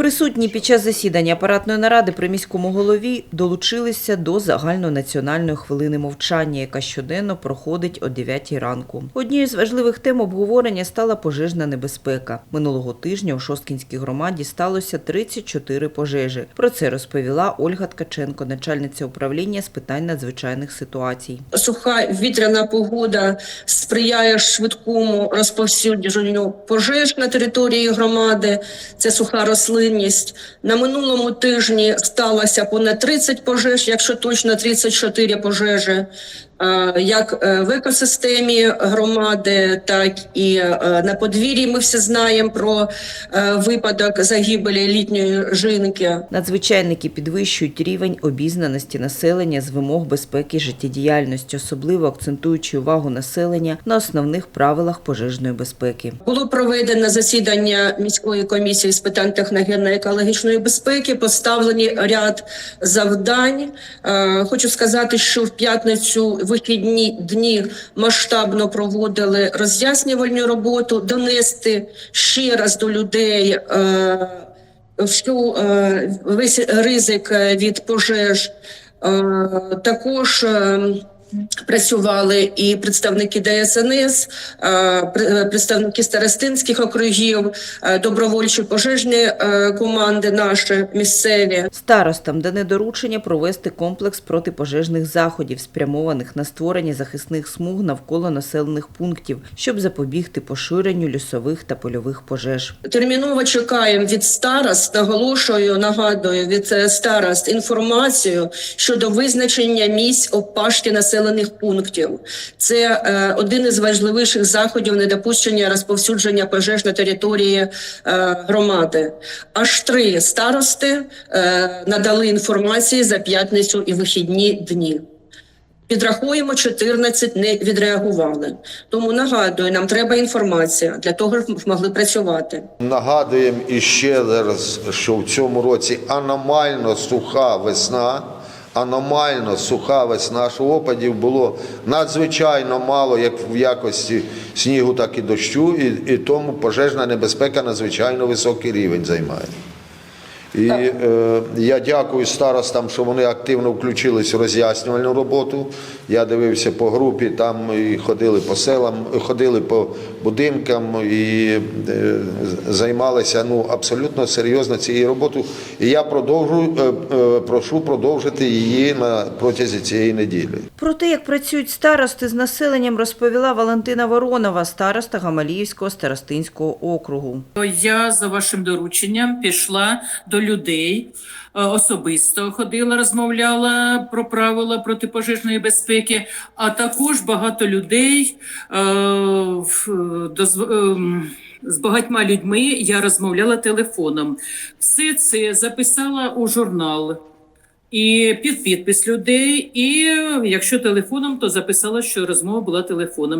Присутні під час засідання апаратної наради при міському голові долучилися до загальнонаціональної хвилини мовчання, яка щоденно проходить о 9 ранку. Однією з важливих тем обговорення стала пожежна небезпека. Минулого тижня у Шосткінській громаді сталося 34 пожежі. Про це розповіла Ольга Ткаченко, начальниця управління з питань надзвичайних ситуацій. суха вітряна погода сприяє швидкому розповсюдженню пожеж на території громади. Це суха рослинність. На минулому тижні сталося понад 30 пожеж, якщо точно 34 пожежі. Е, Як е, в екосистемі громади, так і е, на подвір'ї ми всі знаємо про випадок загибелі літньої жінки. Надзвичайники підвищують рівень обізнаності населення з вимог безпеки життєдіяльності, особливо акцентуючи увагу населення на основних правилах пожежної безпеки. Було проведено засідання міської комісії з питань техногенно-екологічної безпеки. Поставлені ряд завдань. Хочу сказати, що в п'ятницю вихідні дні масштабно проводили роз'яснювальну роботу, донести ще раз до людей. е, Всю е, весь ризик від пожеж Е, також е, Працювали і представники ДСНС, е, е, представники старостинських округів, е, добровольчі пожежні команди наші місцеві. Старостам дане доручення провести комплекс протипожежних заходів, спрямованих на створення захисних смуг навколо населених пунктів, щоб запобігти поширенню лісових та польових пожеж. Терміново чекаємо від старост, наголошую, нагадую від старост інформацію щодо визначення місць обпашки населених пунктів. Це е, один із важливіших заходів недопущення розповсюдження пожеж на території е, громади. Аж три старости е, надали інформації за п'ятницю і вихідні дні. Підрахуємо, 14 не відреагували. Тому нагадую, нам треба інформація для того, щоб могли працювати. Нагадуємо іще раз, що в цьому році аномально суха весна. Аномально сухавець нашого опадів було надзвичайно мало, як в якості снігу, так і дощу, і, і тому пожежна небезпека надзвичайно високий рівень займає. І е, я дякую старостам, що вони активно включились в роз'яснювальну роботу. Я дивився по групі, там і ходили по селам, ходили по будинкам і е, займалися ну, абсолютно серйозно цією роботою. І я продовжую, е, е, прошу продовжити її на протязі цієї неділі. Про те, як працюють старости з населенням, розповіла Валентина Воронова, староста Гамаліївського старостинського округу. Я за вашим дорученням пішла до людей, е, особисто ходила, розмовляла про правила протипожежної безпеки, а також багато людей е, ем, з багатьма людьми я розмовляла телефоном. Все це записала у журнал. І під підпис людей, і якщо телефоном, то записала, що розмова була телефоном.